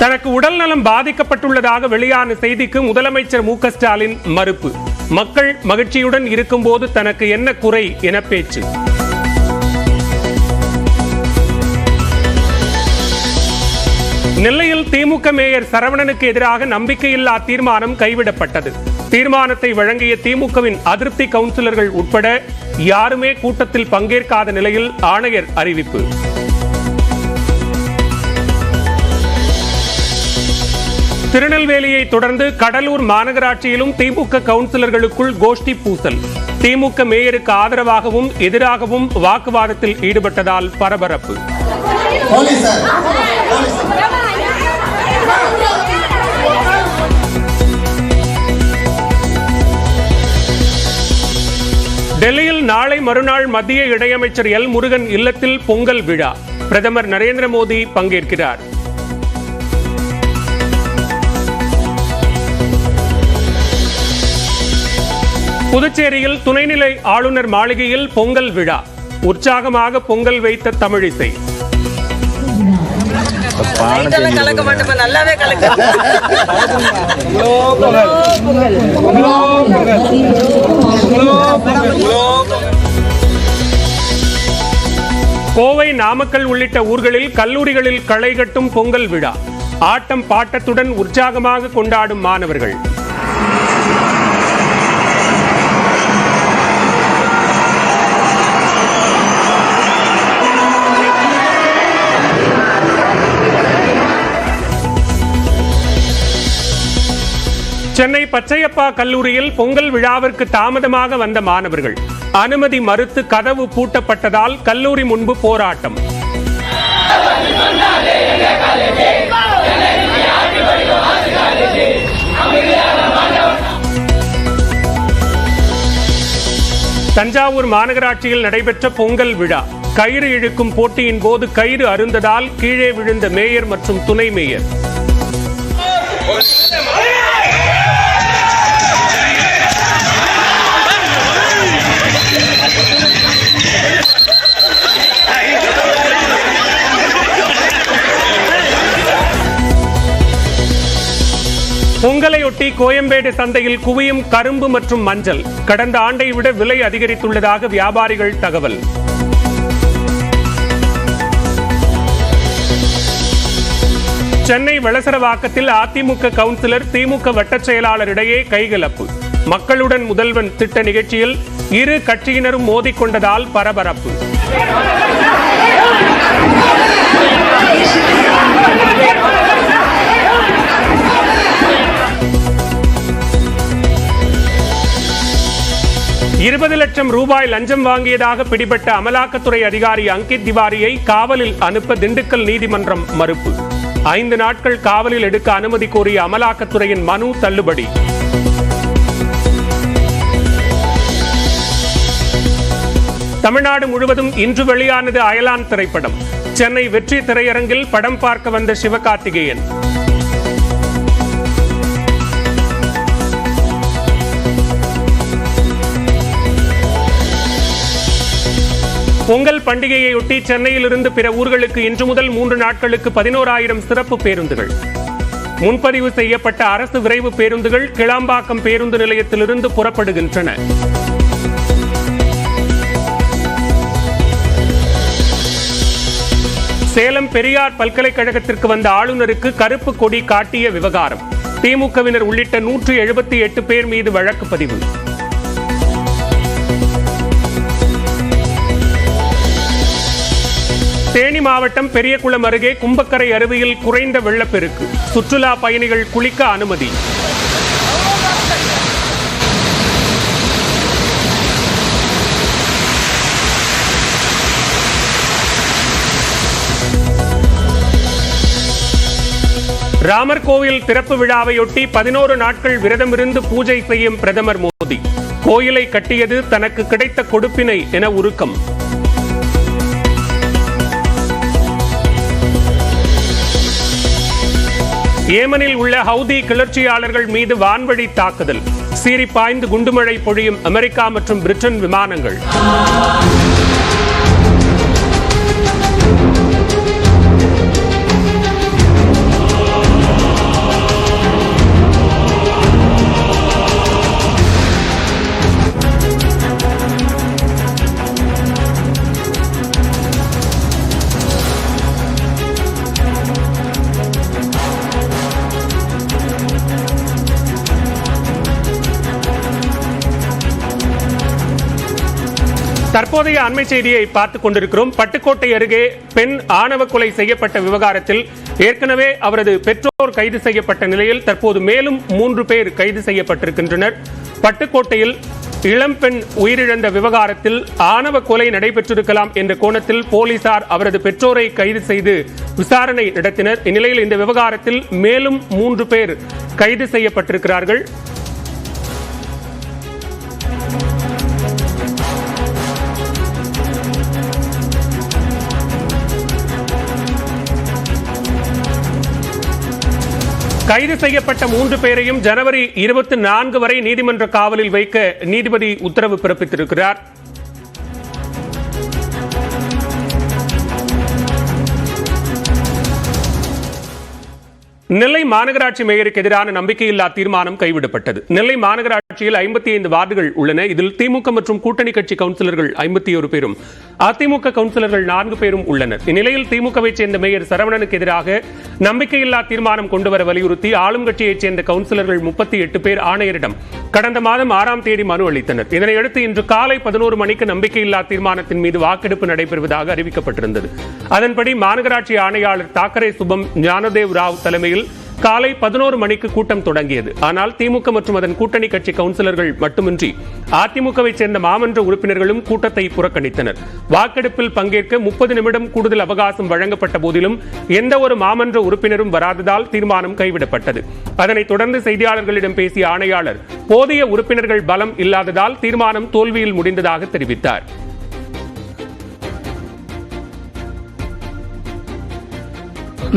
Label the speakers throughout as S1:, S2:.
S1: தனக்கு உடல் நலம் பாதிக்கப்பட்டுள்ளதாக வெளியான செய்திக்கு முதலமைச்சர் மு ஸ்டாலின் மறுப்பு. மக்கள் மகிழ்ச்சியுடன் இருக்கும்போது தனக்கு என்ன குறை என பேச்சு. நெல்லையில் திமுக மேயர் சரவணனுக்கு எதிராக நம்பிக்கையில்லா தீர்மானம் கைவிடப்பட்டது. தீர்மானத்தை வழங்கிய திமுகவின் அதிருப்தி கவுன்சிலர்கள் உட்பட யாருமே கூட்டத்தில் பங்கேற்காத நிலையில் ஆணையர் அறிவிப்பு. திருநெல்வேலியை தொடர்ந்து கடலூர் மாநகராட்சியிலும் திமுக கவுன்சிலர்களுக்குள் கோஷ்டி பூசல். திமுக மேயருக்கு ஆதரவாகவும் எதிராகவும் வாக்குவாதத்தில் ஈடுபட்டதால் பரபரப்பு. டெல்லியில் நாளை மறுநாள் மத்திய இணையமைச்சர் எல் முருகன் இல்லத்தில் பொங்கல் விழா. பிரதமர் நரேந்திர மோடி பங்கேற்கிறார். புதுச்சேரியில் துணைநிலை ஆளுநர் மாளிகையில் பொங்கல் விழா. உற்சாகமாக பொங்கல் வைத்த தமிழிசை. கோவை நாமக்கல் உள்ளிட்ட ஊர்களில் கல்லூரிகளில் களை கட்டும் பொங்கல் விழா. ஆட்டம் பாட்டத்துடன் உற்சாகமாக கொண்டாடும் மாணவர்கள். சென்னை பச்சையப்பா கல்லூரியில் பொங்கல் விழாவிற்கு தாமதமாக வந்த மாணவர்கள் அனுமதி மறுத்து கதவு பூட்டப்பட்டதால் கல்லூரி முன்பு போராட்டம் தஞ்சாவூர் மாநகராட்சியில் நடைபெற்ற பொங்கல் விழா கயிறு இழுக்கும் போட்டியின் போது கயிறு அருந்ததால் கீழே விழுந்த மேயர் மற்றும் துணை மேயர் ஒட்டி கோயம்பேடு சந்தையில் குவியும் கரும்பு மற்றும் மஞ்சள். கடந்த ஆண்டை விட விலை அதிகரித்துள்ளதாக வியாபாரிகள் தகவல். சென்னை வளசரவாக்கத்தில் அதிமுக கவுன்சிலர் திமுக வட்டச் செயலாளரிடையே கைகலப்பு. மக்களுடன் முதல்வன் திட்ட நிகழ்ச்சியில் இரு கட்சியினரும் மோதிக்கொண்டதால் பரபரப்பு. இருபது லட்சம் ரூபாய் லஞ்சம் வாங்கியதாக பிடிபட்ட அமலாக்கத்துறை அதிகாரி அங்கித் திவாரியை காவலில் அனுப்ப திண்டுக்கல் நீதிமன்றம் மறுப்பு. ஐந்து நாட்கள் காவலில் எடுக்க அனுமதி கோரிய அமலாக்கத்துறையின் மனு தள்ளுபடி. தமிழ்நாடு முழுவதும் இன்று வெளியானது அயலான் திரைப்படம். சென்னை வெற்றி திரையரங்கில் படம் பார்க்க வந்த சிவகார்த்திகேயன். பொங்கல் பண்டிகையையொட்டி சென்னையிலிருந்து பிற ஊர்களுக்கு இன்று முதல் மூன்று நாட்களுக்கு பதினோராயிரம் சிறப்பு பேருந்துகள். முன்பதிவு செய்யப்பட்ட அரசு விரைவு பேருந்துகள் கிளாம்பாக்கம் பேருந்து நிலையத்திலிருந்து புறப்படுகின்றன. சேலம் பெரியார் பல்கலைக்கழகத்திற்கு வந்த ஆளுநருக்கு கருப்பு கொடி காட்டிய விவகாரம். திமுகவினர் உள்ளிட்ட நூற்று எழுபத்தி எட்டு பேர் மீது வழக்கு பதிவு தேனி மாவட்டம் பெரியகுளம் அருகே கும்பக்கரை அருவியில் குறைந்த வெள்ளப்பெருக்கு. சுற்றுலா பயணிகள் குளிக்க அனுமதி. ராமர் கோவில் திறப்பு விழாவையொட்டி பதினோரு நாட்கள் விரதமிருந்து பூஜை செய்யும் பிரதமர் மோடி. கோயிலை கட்டியது தனக்கு கிடைத்த கொடுப்பினை என உருக்கம். ஏமனில் உள்ள ஹவுதி கிளர்ச்சியாளர்கள் மீது வான்வழி தாக்குதல். சீறி பாய்ந்து குண்டுமழை பொழியும் அமெரிக்கா மற்றும் பிரிட்டன் விமானங்கள். தற்போதைய அண்மை செய்தியை பார்த்துக் கொண்டிருக்கிறோம். பட்டுக்கோட்டை அருகே பெண் ஆணவ கொலை செய்யப்பட்ட விவகாரத்தில் ஏற்கனவே அவரது பெற்றோர் கைது செய்யப்பட்ட நிலையில் தற்போது மேலும் மூன்று பேர் கைது செய்யப்பட்டிருக்கின்றனர். பட்டுக்கோட்டையில் இளம்பெண் உயிரிழந்த விவகாரத்தில் ஆணவ கொலை நடைபெற்றிருக்கலாம் என்ற கோணத்தில் போலீசார் அவரது பெற்றோரை கைது செய்து விசாரணை நடத்தினர். இந்நிலையில் இந்த விவகாரத்தில் மேலும் மூன்று பேர் கைது செய்யப்பட்டிருக்கிறார்கள். கைது செய்யப்பட்ட மூன்று பேரையும் ஜனவரி இருபத்தி நான்கு வரை நீதிமன்ற காவலில் வைக்க நீதிபதி உத்தரவு பிறப்பித்திருக்கிறார். நெல்லை மாநகராட்சி மேயருக்கு எதிரான நம்பிக்கையில்லா தீர்மானம் கைவிடப்பட்டது. நெல்லை மாநகராட்சியில் ஐம்பத்தி ஐந்து வார்டுகள் உள்ளன. இதில் திமுக மற்றும் கூட்டணி கட்சி கவுன்சிலர்கள் ஐம்பத்தி ஒரு பேரும் அதிமுக கவுன்சிலர்கள் நான்கு பேரும் உள்ளனர். இந்நிலையில் திமுகவை சேர்ந்த மேயர் சரவணனுக்கு எதிராக நம்பிக்கையில்லா தீர்மானம் கொண்டுவர வலியுறுத்தி ஆளும் கட்சியைச் சேர்ந்த கவுன்சிலர்கள் முப்பத்தி எட்டு பேர் ஆணையரிடம் கடந்த மாதம் ஆறாம் தேதி மனு அளித்தனர். இதனையடுத்து இன்று காலை பதினோரு மணிக்கு நம்பிக்கையில்லா தீர்மானத்தின் மீது வாக்கெடுப்பு நடைபெறுவதாக அறிவிக்கப்பட்டிருந்தது. அதன்படி மாநகராட்சி ஆணையாளர் தாக்கரே சுபம் ஞானதேவ் ராவ் தலைமையில் காலை பதினோரு மணிக்கு கூட்டம் தொடங்கியது. ஆனால் திமுக மற்றும் அதன் கூட்டணி கட்சி கவுன்சிலர்கள் மட்டுமின்றி அதிமுகவை சேர்ந்த மாமன்ற உறுப்பினர்களும் கூட்டத்தை புறக்கணித்தனர். வாக்கெடுப்பில் பங்கேற்க முப்பது நிமிடம் கூடுதல் அவகாசம் வழங்கப்பட்ட போதிலும் எந்த ஒரு மாமன்ற உறுப்பினரும் வராததால் தீர்மானம் கைவிடப்பட்டது. அதனைத் தொடர்ந்து செய்தியாளர்களிடம் பேசிய ஆணையாளர் போதிய உறுப்பினர்கள் பலம் இல்லாததால் தீர்மானம் தோல்வியில் முடிந்ததாக தெரிவித்தார்.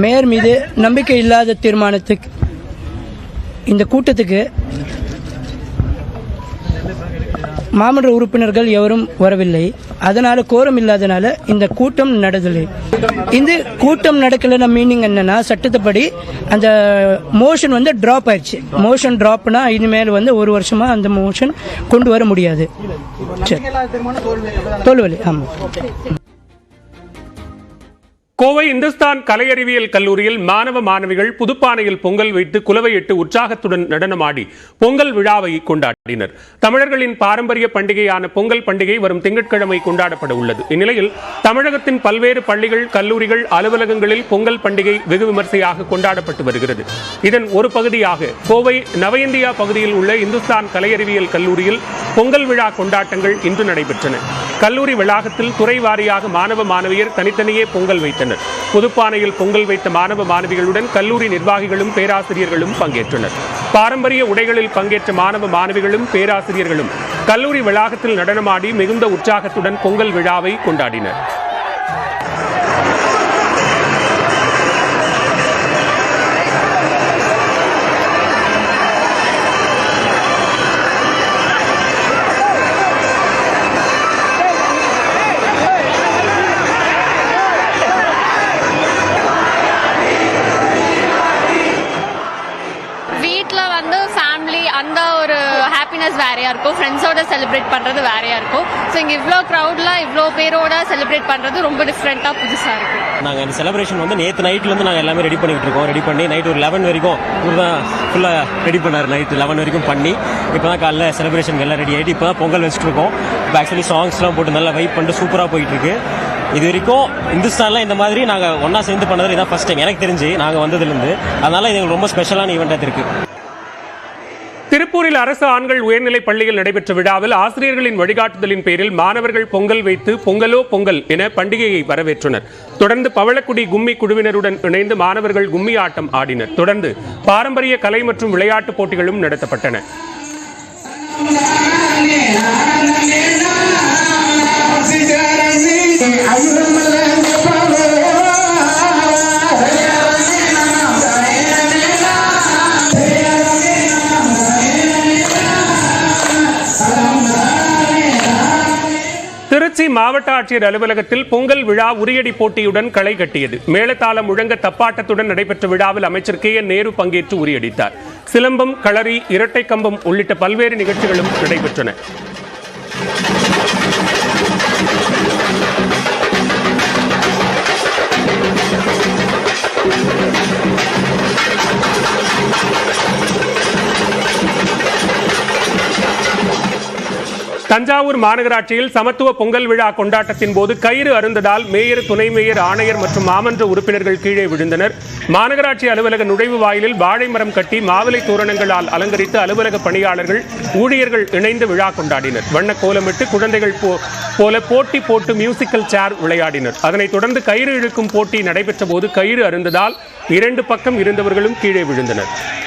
S2: மேயர் மீது நம்பிக்கை இல்லாத தீர்மானத்துக்கு இந்த கூட்டத்துக்கு மாமன்ற உறுப்பினர்கள் எவரும் வரவில்லை. அதனால கோரம் இல்லாதனால இந்த கூட்டம் நடந்தது இந்த கூட்டம் நடக்கலன்னா மீனிங் என்னன்னா சட்டத்தைப்படி அந்த மோஷன் வந்து டிராப் ஆயிடுச்சு. மோஷன் டிராப்னா இனிமேல் வந்து ஒரு வருஷமா அந்த மோஷன் கொண்டு வர முடியாது. சரி. தோல்வலி ஆமாம்
S1: கோவை இந்துஸ்தான் கலையறிவியல் கல்லூரியில் மாணவ மாணவிகள் புதுப்பானையில் பொங்கல் வைத்து குலவையிட்டு உற்சாகத்துடன் நடனமாடி பொங்கல் விழாவை கொண்டாடினர் தமிழர்களின் பாரம்பரிய பண்டிகையான பொங்கல் பண்டிகை வரும் திங்கட்கிழமை கொண்டாடப்பட உள்ளது. இந்நிலையில் தமிழகத்தின் பல்வேறு பள்ளிகள் கல்லூரிகள் அலுவலகங்களில் பொங்கல் பண்டிகை வெகு விமர்சையாக கொண்டாடப்பட்டு வருகிறது. இதன் ஒரு பகுதியாக கோவை நவ இந்தியா பகுதியில் உள்ள இந்துஸ்தான் கலையறிவியல் கல்லூரியில் பொங்கல் விழா கொண்டாட்டங்கள் இன்று நடைபெற்றன. கல்லூரி வளாகத்தில் துறை வாரியாக மாணவ மாணவியர் தனித்தனியே பொங்கல் வைத்தனர். புதுப்பானையில் பொங்கல் வைத்த மாணவ மாணவிகளுடன் கல்லூரி நிர்வாகிகளும் பேராசிரியர்களும் பங்கேற்றனர். பாரம்பரிய உடைகளில் பங்கேற்ற மாணவ மாணவிகளும் பேராசிரியர்களும் கல்லூரி வளாகத்தில் நடனமாடி மிகுந்த உற்சாகத்துடன் பொங்கல் விழாவை கொண்டாடினர்.
S3: ஹாப்பினஸ் வேறையா இருக்கும். ஃப்ரெண்ட்ஸோட செலிப்ரேட் பண்ணுறது வேறையா இருக்கும். ஸோ இங்கே இவ்வளோ க்ரௌடில் இவ்வளோ பேரோட செலிப்ரேட் பண்ணுறது ரொம்ப டிஃப்ரெண்ட்டாக புதுசாக இருக்கும்
S4: நாங்கள் இந்த செலிப்ரேஷன் வந்து நேற்று நைட்லேருந்து நாங்கள் எல்லாமே ரெடி பண்ணிட்டு இருக்கோம். ரெடி பண்ணி நைட் ஒரு லெவன் வரைக்கும் இவர் தான் ஃபுல்லாக ரெடி பண்ணார் நைட் லெவன் வரைக்கும் பண்ணி. இப்போ தான் காலைல செலிப்ரேஷன் எல்லாம் ரெடி ஆகிட்டு இப்போ தான் பொங்கல் வச்சுட்டு இருக்கோம். இப்போ ஆக்சுவலி சாங்ஸ்லாம் போட்டு நல்லா வைப் பண்ணிட்டு சூப்பராக போயிட்டு இருக்கு. இது வரைக்கும் இந்துஸ்தான்லாம் இந்த மாதிரி நாங்கள் ஒன்றா சேர்ந்து பண்ணது இதான் ஃபஸ்ட் டைம் எனக்கு தெரிஞ்சு நாங்கள் வந்ததுலேருந்து அதனால் இது எங்களுக்கு ரொம்ப ஸ்பெஷலான ஈவெண்ட்டாக இருக்குது
S1: திருப்பூரில் அரசு ஆண்கள் உயர்நிலைப் பள்ளியில் நடைபெற்ற விழாவில் ஆசிரியர்களின் வழிகாட்டுதலின் பேரில் மாணவர்கள் பொங்கல் வைத்து பொங்கலோ பொங்கல் என பண்டிகையை வரவேற்றனர். தொடர்ந்து பவளக்குடி கும்மி குழுவினருடன் இணைந்து மாணவர்கள் கும்மி ஆட்டம் ஆடினர். தொடர்ந்து பாரம்பரிய கலை மற்றும் விளையாட்டுப் போட்டிகளும் நடத்தப்பட்டன. திருச்சி மாவட்ட ஆட்சியர் அலுவலகத்தில் பொங்கல் விழா உரியடி போட்டியுடன் களை கட்டியது. மேலத்தாளம் முழங்க தப்பாட்டத்துடன் நடைபெற்ற விழாவில் அமைச்சர் கே என் நேரு பங்கேற்று உரியடித்தார். சிலம்பம் களரி இரட்டை கம்பம் உள்ளிட்ட பல்வேறு நிகழ்ச்சிகளும் நடைபெற்றன. தஞ்சாவூர் மாநகராட்சியில் சமத்துவ பொங்கல் விழா கொண்டாட்டத்தின் போது கயிறு அருந்ததால் மேயர் துணை மேயர் ஆணையர் மற்றும் மாமன்ற உறுப்பினர்கள் கீழே விழுந்தனர். மாநகராட்சி அலுவலக நுழைவு வாயிலில் வாழை மரம் கட்டி மாவிலை தோரணங்களால் அலங்கரித்து அலுவலக பணியாளர்கள் ஊழியர்கள் இணைந்து விழா கொண்டாடினர். வண்ண கோலமிட்டு குழந்தைகள் போ- போல போட்டி போட்டு மியூசிக்கல் சேர் விளையாடினர். அதனைத் தொடர்ந்து கயிறு இழுக்கும் போட்டி நடைபெற்ற போது கயிறு அருந்ததால் இரண்டு பக்கம் இருந்தவர்களும் கீழே விழுந்தனர்.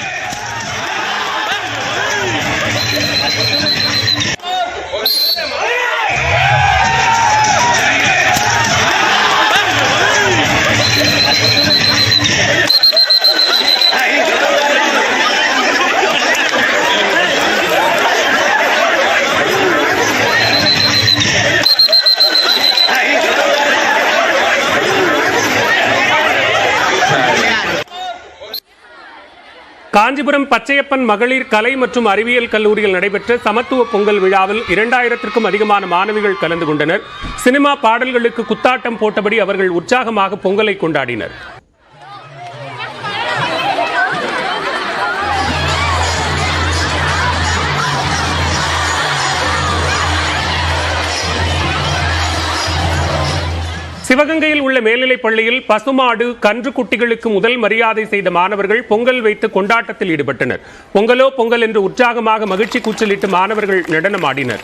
S1: காஞ்சிபுரம் பச்சையப்பன் மகளிர் கலை மற்றும் அறிவியல் கல்லூரியில் நடைபெற்ற சமத்துவ பொங்கல் விழாவில் இரண்டாயிரத்திற்கும் அதிகமான மாணவிகள் கலந்து கொண்டனர். சினிமா பாடல்களுக்கு குத்தாட்டம் போட்டபடி அவர்கள் உற்சாகமாக பொங்கலை கொண்டாடினர். சிவகங்கையில் உள்ள மேல்நிலைப் பள்ளியில் பசுமாடு கன்று குட்டிகளுக்கு முதல் மரியாதை செய்த மாணவர்கள் பொங்கல் வைத்து கொண்டாட்டத்தில் ஈடுபட்டனர். பொங்கலோ பொங்கல் என்று உற்சாகமாக மகிழ்ச்சி கூச்சலிட்டு மாணவர்கள் நடனமாடினர்.